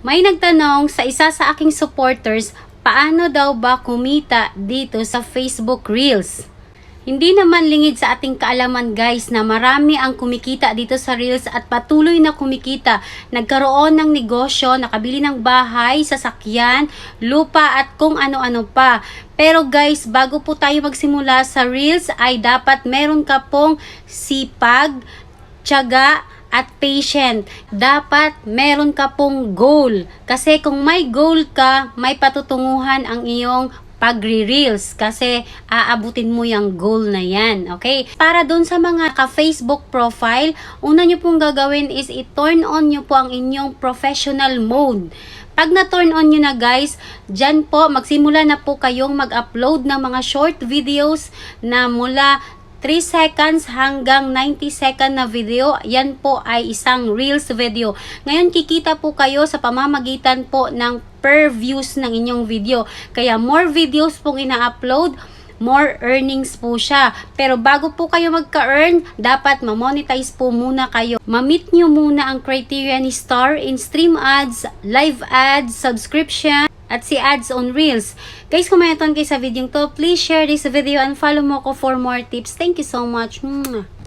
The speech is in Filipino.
May nagtanong sa isa sa aking supporters, paano daw ba kumita dito sa Facebook Reels? Hindi naman lingid sa ating kaalaman guys na marami ang kumikita dito sa Reels at patuloy na kumikita. Nagkaroon ng negosyo, nakabili ng bahay, sasakyan, lupa at kung ano-ano pa. Pero guys, bago po tayo magsimula sa Reels ay dapat meron ka pong sipag, tiyaga, at patient. Dapat meron ka pong goal. Kasi kung may goal ka, may patutunguhan ang iyong pagre-reels kasi aabutin mo yung goal na yan. Okay? Para dun sa mga ka-Facebook profile, una nyo pong gagawin is i-turn on nyo po ang inyong professional mode. Pag na-turn on nyo na guys, dyan po, magsimula na po kayong mag-upload ng mga short videos na mula 3 seconds hanggang 90 second na video, yan po ay isang Reels video. Ngayon, kikita po kayo sa pamamagitan po ng per views ng inyong video. Kaya more videos pong ina-upload, more earnings po siya. Pero bago po kayo magka-earn, dapat ma-monetize po muna kayo. Ma-meet nyo muna ang criteria ni Star in stream ads, live ads, subscription, at si ads on Reels. Guys, kung may kayo sa video to, please share this video and follow mo ko for more tips. Thank you so much. Mwah.